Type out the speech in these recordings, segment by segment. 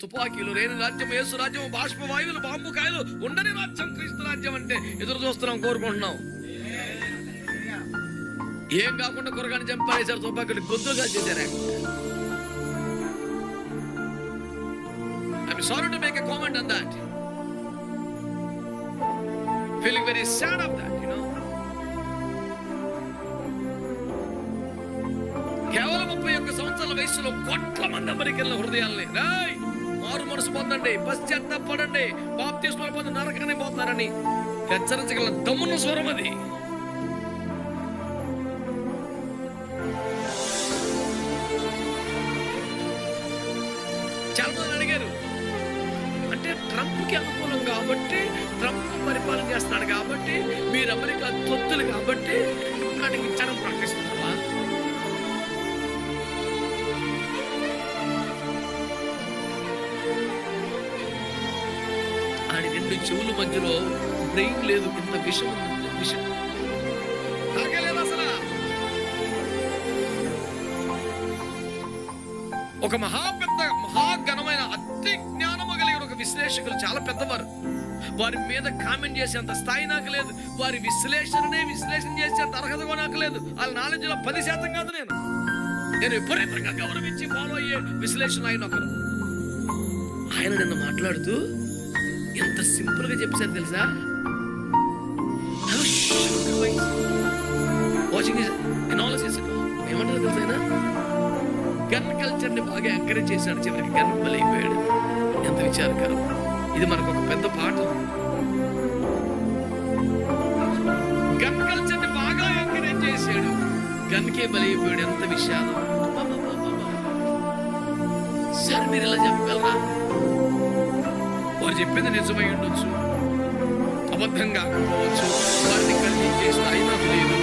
తుపాకీలు రేణు రాజ్యం యేసు రాజ్యం బాష్ప వాయువులు బాంబు కాయలు ఉండని రాజ్యం క్రీస్తు రాజ్యం అంటే ఎదురు చూస్తున్నాం కోరుకుంటున్నాం. ఏం కాకుండా కూరగాని చంపేశారు తుపాకీలు గొంతుగా చేశారు. I'm sorry to make a comment on that feeling very sad of that you know కేవలం ముప్పై ఒక్క సంవత్సరాల వయసులో కోట్ల మంది అమెరికన్ల హృదయాల్ని రాయ్! మారు మనసు పొందండి. పశ్చాత్తాపడండి బాప్తిస్మాలు పొంది నరకనే పోతున్నారని హెచ్చరించగల దమ్మున్న స్వరం అది. చాలా మంది అడిగారు అంటే ట్రంప్కి అనుకూలం కాబట్టి ట్రంప్ పరిపాలన చేస్తున్నాడు కాబట్టి మీరు అమెరికా తొత్తులు కాబట్టి దానికి ఇచ్చారం ప్రకటిస్తున్నావా ఆడి రెండు చెవుల మధ్యలో బ్రెయిన్ లేదు ఇంత విషం విషం. ఒక మహా పెద్ద మహాఘనమైన అతి జ్ఞానము కలిగిన ఒక విశ్లేషకులు చాలా పెద్దవారు. వారి మీద కామెంట్ చేసేంత స్థాయి నాకు లేదు. వారి విశ్లేషణనే విశ్లేషణ చేసే అర్హత కూడా నాకు లేదు. వాళ్ళ నాలెడ్జ్లో పది శాతం కాదు నేను. నేను విపరీతంగా గౌరవించి ఫాలో అయ్యే విశ్లేషణ ఆయన ఒకరు. ఆయన నిన్న మాట్లాడుతూ ఎంత సింపుల్గా చెప్పారు తెలుసా వాచింగ్ ఎనాలిసిస్ ఏమంటారు తెలుసా ఆయన? గన్ కల్చర్ని బాగా ఎంకరేజ్ చేశాడు చివరికి. గన్ బలైపోయాడు ఎంత విచారకరం. ఇది మనకు ఒక పెద్ద పాఠం. గన్ కల్చర్ని బాగా ఎంకరేజ్ చేశాడు. గన్ కే బలైపోయాడు. ఎంత విషాదం. సార్ మీరు ఇలా చెప్పగలరా? వారు చెప్పింది నిజమై ఉండొచ్చు. అబద్ధంగా కాకపోవచ్చు వారిని ఖండించే స్థాయి నాకు లేదు.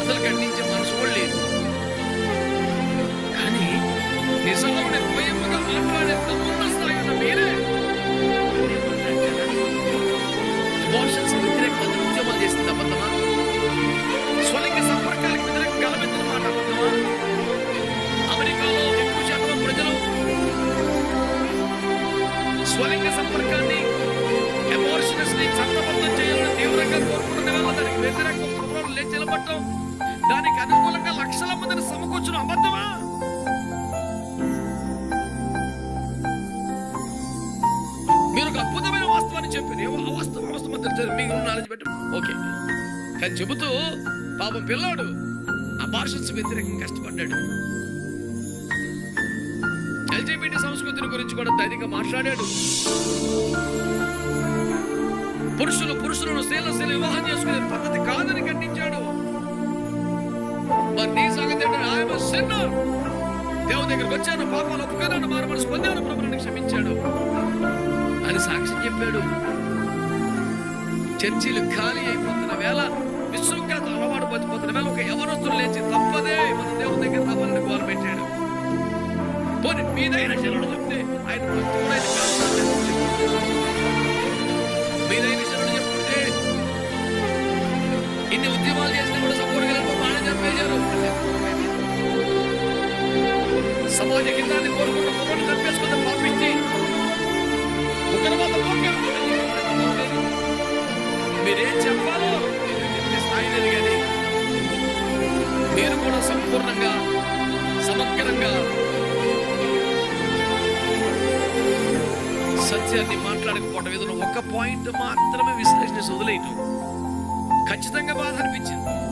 అసలు ఖండించే మనసు కూడా లేదు. కానీ నిజంగా నిర్భయముగా మాట్లాడేంత స్వలింగ సంపర్కాన్ని ఎమోషనల్స్ని చట్టబద్ధం చేయాలని తీవ్రంగా కోరుకుంటున్న వల్ల దానికి వ్యతిరేక ప్రోగ్రాం లేచి నిలబడటం దానికి అనుకూలంగా లక్షల మందిని సమకూర్చడం అబద్ధమా? మీరు ఒక అద్భుతమైన వాస్తవాన్ని చెప్పారు ఏమో ఆ అవస్థం వాస్తవం తెలిసారు మీకు నాలెడ్జ్ పెట్టి ఓకే. కానీ చెబుతూ పాపం పిల్లాడు అబార్షన్స్ వ్యతిరేకంగా కష్టపడ్డాడు. ఎల్జీబీటీ సంస్కృతిని గురించి కూడా ధైర్యంగా మాట్లాడాడు. పురుషులు పురుషులను స్త్రీల స్త్రీలు వివాహం చేసుకునే పద్ధతి కాదని ఖండించాడు మరి నీ సంగతి ఆయన సిన్నర్ దేవుని దగ్గరికి వచ్చాను పాపాలు ఒప్పుకున్నాను మారు మనసు పొందాను ప్రభుని క్షమించాడు. అని సాక్ష్యం చెప్పాడు. చర్చిలు ఖాళీ అయిపోతున్న వేళ విశ్వఖ్యాత అలవాటు పడిపోతున్న వేళ ఒక యవనస్తులు పోనీ మీదైన శరణు చెప్తే ఆయన మీదైన శరణు చెప్తే ఇన్ని ఉద్యమాలు చేసినా కూడా సపోర్ట్ కలిపి బాగా చంపేశారు. సమాజ హితాన్ని కోరుకున్న పొగను చంపేసుకున్న పంపించి. ఉగ్రవాద సత్యాన్ని మాట్లాడకపోవడం ఏదో ఒక పాయింట్ మాత్రమే విశ్లేషణ వదిలేయటం. ఖచ్చితంగా బాధ అనిపించింది.